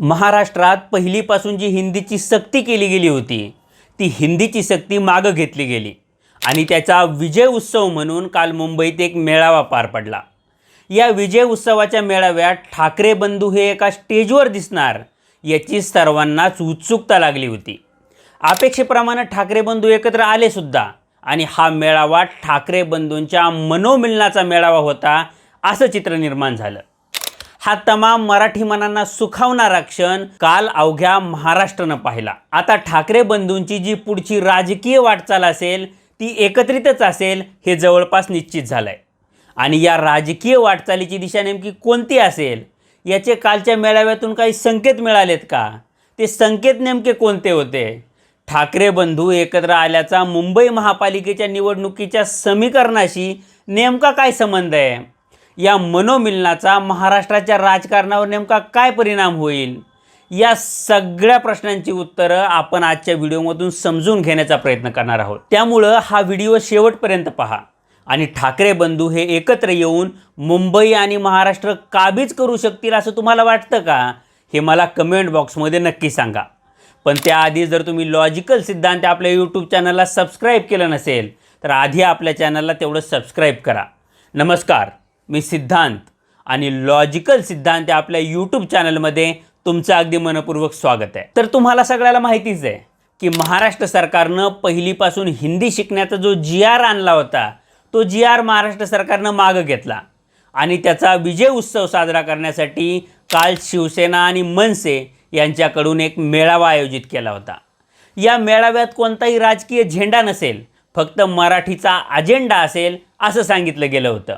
महाराष्ट्रात पहिलीपासून जी हिंदीची सक्ती केली गेली होती ती हिंदीची सक्ती मागं घेतली गेली. आणि त्याचा विजय उत्सव म्हणून काल मुंबईत एक मेळावा पार पडला. या विजय उत्सवाच्या मेळाव्यात ठाकरे बंधू हे एका स्टेजवर दिसणार याची सर्वांनाच उत्सुकता लागली होती. अपेक्षेप्रमाणे ठाकरे बंधू एकत्र आलेसुद्धा आणि हा मेळावा ठाकरे बंधूंच्या मनोमिलनाचा मेळावा होता असं चित्र निर्माण झालं. हा तमाम मराठी मनांना सुखावणारा क्षण काल अवघ्या महाराष्ट्रानं पाहिला. आता ठाकरे बंधूंची जी पुढची राजकीय वाटचाल असेल ती एकत्रितच असेल हे जवळपास निश्चित झालंय. आणि या राजकीय वाटचालीची दिशा नेमकी कोणती असेल याचे कालच्या मेळाव्यातून काही संकेत मिळालेत का? ते संकेत नेमके कोणते होते? ठाकरे बंधू एकत्र आल्याचा मुंबई महापालिकेच्या निवडणुकीच्या समीकरणाशी नेमका काय संबंध आहे? या मनोमिलनाचा महाराष्ट्राच्या राजकारणावर नेमका काय परिणाम होईल? या सगळ्या प्रश्नांची उत्तरं आपण आजच्या व्हिडिओमधून समजून घेण्याचा प्रयत्न करणार आहोत. त्यामुळं हा व्हिडिओ शेवटपर्यंत पहा आणि ठाकरे बंधू हे एकत्र येऊन मुंबई आणि महाराष्ट्र काबीज करू शकतील असं तुम्हाला वाटतं का? हे मला कमेंट बॉक्समध्ये नक्की सांगा. पण त्याआधी जर तुम्ही लॉजिकल सिद्धांत आपल्या यूट्यूब चॅनलला सबस्क्राईब केलं नसेल तर आधी आपल्या चॅनलला तेवढं सबस्क्राईब करा. नमस्कार. मी सिद्धांत आणि लॉजिकल सिद्धांत या आपल्या यूट्यूब चॅनलमध्ये तुमचं अगदी मनपूर्वक स्वागत आहे. तर तुम्हाला सगळ्याला माहितीच आहे की महाराष्ट्र सरकारनं पहिलीपासून हिंदी शिकण्याचा जो जी आर आणला होता तो जी आर महाराष्ट्र सरकारनं मागं घेतला आणि त्याचा विजय उत्सव साजरा करण्यासाठी काल शिवसेना आणि मनसे यांच्याकडून एक मेळावा आयोजित केला होता. या मेळाव्यात कोणताही राजकीय झेंडा नसेल फक्त मराठीचा अजेंडा असेल असं सांगितलं गेलं होतं.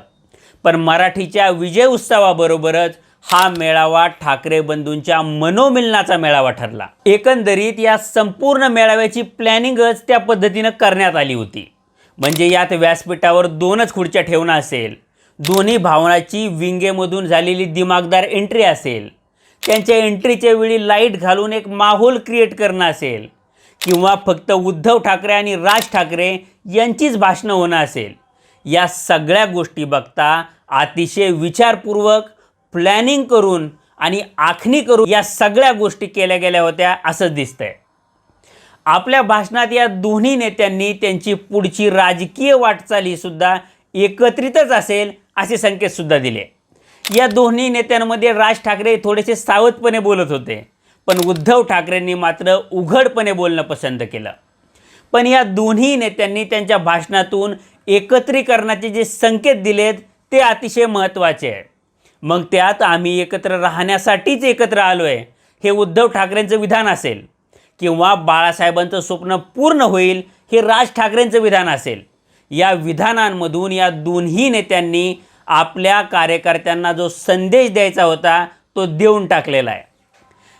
पण मराठीच्या विजय उत्सवाबरोबरच हा मेळावा ठाकरे बंधूंच्या मनोमिलनाचा मेळावा ठरला. एकंदरीत या संपूर्ण मेळाव्याची प्लॅनिंगच त्या पद्धतीनं करण्यात आली होती. म्हणजे यात व्यासपीठावर दोनच खुर्च्या ठेवणं असेल दोन्ही भावनाची विंगेमधून झालेली दिमागदार एंट्री असेल त्यांच्या एंट्रीच्या वेळी लाइट घालून एक माहोल क्रिएट करणं असेल किंवा फक्त उद्धव ठाकरे आणि राज ठाकरे यांचीच भाषणं होणं असेल या सगळ्या गोष्टी बघता अतिशय विचारपूर्वक प्लॅनिंग करून आणि आखणी करून या सगळ्या गोष्टी केल्या गेल्या होत्या असंच दिसतंय. आपल्या भाषणात या दोन्ही नेत्यांनी त्यांची पुढची राजकीय वाटचालीसुद्धा एकत्रितच असेल असे संकेतसुद्धा दिले. या दोन्ही नेत्यांमध्ये राज ठाकरे थोडेसे सावधपणे बोलत होते पण उद्धव ठाकरेंनी मात्र उघडपणे बोलणं पसंत केलं. पण या दोन्ही नेत्यांनी त्यांच्या भाषणातून एकत्रीकरणाचे जे संकेत दिलेत ते अतिशय महत्त्वाचे आहे मग त्यात आम्ही एकत्र राहण्यासाठीच एकत्र आलो आहे हे उद्धव ठाकरेंचं विधान असेल किंवा बाळासाहेबांचं स्वप्न पूर्ण होईल हे राज ठाकरेंचं विधान असेल. या विधानांमधून या दोन्ही नेत्यांनी आपल्या कार्यकर्त्यांना जो संदेश द्यायचा होता तो देऊन टाकलेला आहे.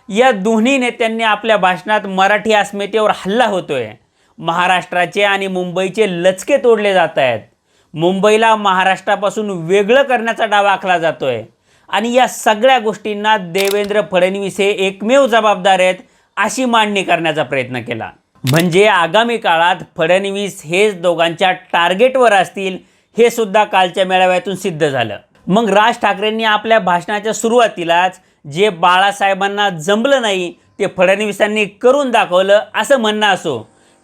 या दोन्ही नेत्यांनी आपल्या भाषणात मराठी अस्मितेवर हल्ला होतोय. महाराष्ट्राचे आणि मुंबईचे लचके तोडले जात आहेत. मुंबईला महाराष्ट्रापासून वेगळं करण्याचा डाव आखला जातोय. आणि या सगळ्या गोष्टींना देवेंद्र फडणवीस हे एकमेव जबाबदार आहेत अशी मांडणी करण्याचा प्रयत्न केला. म्हणजे आगामी काळात फडणवीस हेच दोघांच्या टार्गेटवर असतील हे सुद्धा कालच्या मेळाव्यातून सिद्ध झालं. मग राज ठाकरेंनी आपल्या भाषणाच्या सुरुवातीलाच जे बाळासाहेबांना जमलं नाही ते फडणवीसांनी करून दाखवलं असं म्हणणं असो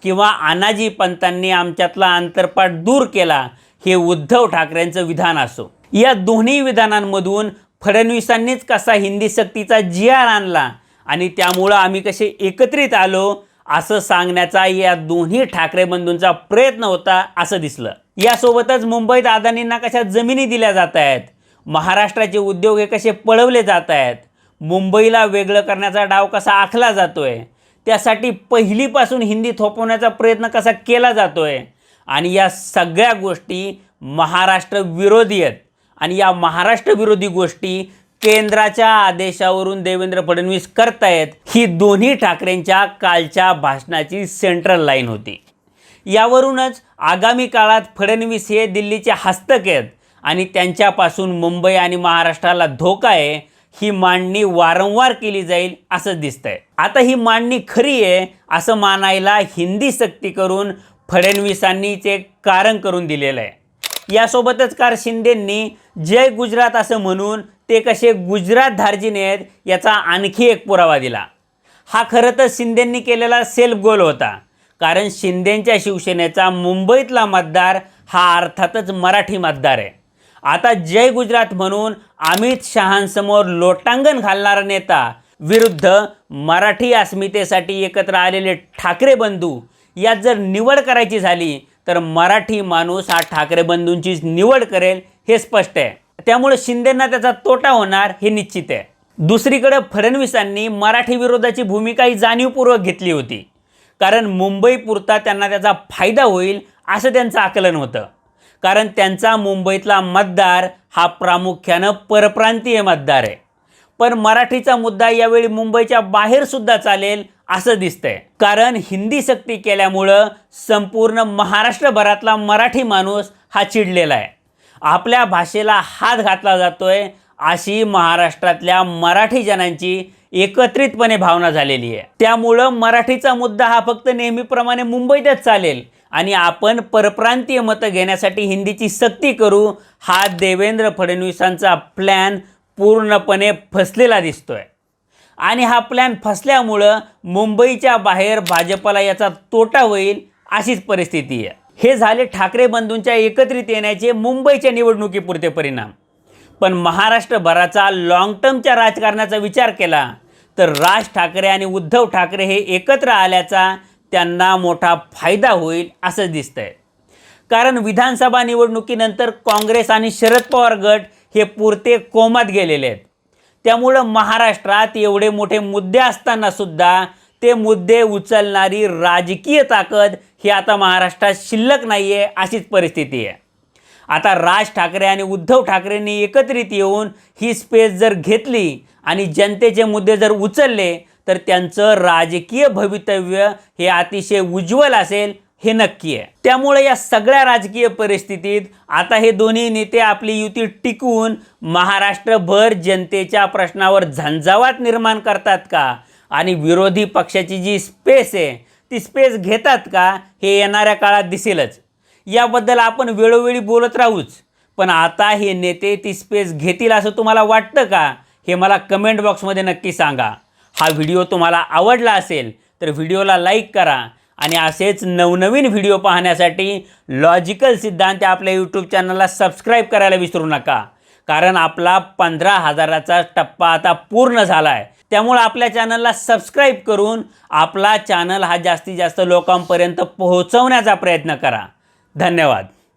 किंवा आनाजी पंतांनी आमच्यातला अंतरपाठ दूर केला हे उद्धव ठाकरेंचं विधान असो. या दोन्ही विधानांमधून फडणवीसांनीच कसा हिंदी सक्तीचा जी आर आणला आणि त्यामुळं आम्ही कसे एकत्रित आलो असं सांगण्याचा या दोन्ही ठाकरे बंधूंचा प्रयत्न होता असं दिसलं. यासोबतच मुंबईत अदानींना कशा जमिनी दिल्या जात आहेत महाराष्ट्राचे उद्योग हे कसे पळवले जात आहेत मुंबईला वेगळं करण्याचा डाव कसा आखला जातोय त्यासाठी पहिलीपासून हिंदी थोपवण्याचा प्रयत्न कसा केला जातोय आणि या सगळ्या गोष्टी महाराष्ट्र विरोधी आहेत. आणि या महाराष्ट्र विरोधी गोष्टी केंद्राच्या आदेशावरून देवेंद्र फडणवीस करतायत ही दोन्ही ठाकरेंच्या कालच्या भाषणाची सेंट्रल लाईन होती. यावरूनच आगामी काळात फडणवीस हे दिल्लीचे हस्तक आहेत आणि त्यांच्यापासून मुंबई आणि महाराष्ट्राला धोका आहे ही मांडणी वारंवार केली जाईल असं दिसतंय. आता ही मांडणी खरी आहे असं मानायला हिंदी सक्ती करून फडणवीसांनीच एक कारण करून दिलेलं आहे. यासोबतच कार शिंदेंनी जय गुजरात असं म्हणून ते कसे गुजरात धार्जिने आहेत याचा आणखी एक पुरावा दिला. हा खरं तर शिंदेंनी केलेला सेल्फ गोल होता. कारण शिंदेंच्या शिवसेनेचा मुंबईतला मतदार हा अर्थातच मराठी मतदार आहे. आता जय गुजरात म्हणून अमित शहांसमोर लोटांगण घालणारा नेता विरुद्ध मराठी अस्मितेसाठी एकत्र आलेले ठाकरे बंधू यात जर निवड करायची झाली तर मराठी माणूस हा ठाकरे बंधूंचीच निवड करेल हे स्पष्ट आहे. त्यामुळे शिंदेंना त्याचा तोटा होणार हे निश्चित आहे. दुसरीकडे फडणवीसांनी मराठी विरोधाची भूमिका ही जाणीवपूर्वक घेतली होती. कारण मुंबईपुरता त्यांना त्याचा फायदा होईल असं त्यांचं आकलन होतं. कारण त्यांचा मुंबईतला मतदार हा प्रामुख्यानं परप्रांतीय मतदार आहे. पण मराठीचा मुद्दा यावेळी मुंबईच्या बाहेरसुद्धा चालेल असं दिसतंय. कारण हिंदी सक्ती केल्यामुळं संपूर्ण महाराष्ट्रभरातला मराठी माणूस हा चिडलेला आहे. आपल्या भाषेला हात घातला जातोय अशी महाराष्ट्रातल्या मराठी जनांची एकत्रितपणे भावना झालेली आहे. त्यामुळं मराठीचा मुद्दा हा फक्त नेहमीप्रमाणे मुंबईतच चालेल. आणि आपण परप्रांतीय मतं घेण्यासाठी हिंदीची सक्ती करू हा देवेंद्र फडणवीसांचा प्लॅन पूर्णपणे फसलेला दिसतोय. आणि हा प्लॅन फसल्यामुळं मुंबईच्या बाहेर भाजपला याचा तोटा होईल अशीच परिस्थिती आहे. हे झाले ठाकरे बंधूंच्या एकत्रित येण्याचे मुंबईच्या निवडणुकीपुरते परिणाम. पण महाराष्ट्रभराचा लॉंग टर्मच्या राजकारणाचा विचार केला तर राज ठाकरे आणि उद्धव ठाकरे हे एकत्र आल्याचा त्यांना मोठा फायदा होईल असं दिसतंय. कारण विधानसभा निवडणुकीनंतर काँग्रेस आणि शरद पवार गट हे पुरते कोमात गेलेले आहेत. त्यामुळं महाराष्ट्रात एवढे मोठे मुद्दे असताना सुद्धा ते मुद्दे उचलणारी राजकीय ताकद ही आता महाराष्ट्रात शिल्लक नाही आहे अशीच परिस्थिती आहे. आता राज ठाकरे आणि उद्धव ठाकरेंनी एकत्रित येऊन ही स्पेस जर घेतली आणि जनतेचे मुद्दे जर उचलले तर त्यांचं राजकीय भवितव्य हे अतिशय उज्ज्वल असेल हे नक्की आहे. त्यामुळे या सगळ्या राजकीय परिस्थितीत आता हे दोन्ही नेते आपली युती टिकवून महाराष्ट्रभर जनतेच्या प्रश्नावर झंझावात निर्माण करतात का? आणि विरोधी पक्षाची जी स्पेस आहे ती स्पेस घेतात का? हे येणाऱ्या काळात दिसेलच. याबद्दल आपण वेळोवेळी बोलत राहूच. पण आता हे नेते ती स्पेस घेतील असं तुम्हाला वाटतं का? हे मला कमेंट बॉक्समध्ये नक्की सांगा. हा व्हिडिओ तुम्हाला आवडला असेल तर व्हिडिओला लाईक करा. आणि असेच नवनवीन व्हिडिओ पाहण्यासाठी लॉजिकल सिद्धांत आपल्या यूट्यूब चॅनलला सबस्क्राईब करायला विसरू नका. कारण आपला पंधरा हजाराचा टप्पा आता पूर्ण झाला आहे त्यामुळे आपल्या चॅनलला सबस्क्राईब करून आपला चॅनल हा जास्तीत जास्त लोकांपर्यंत पोहोचवण्याचा प्रयत्न करा. धन्यवाद.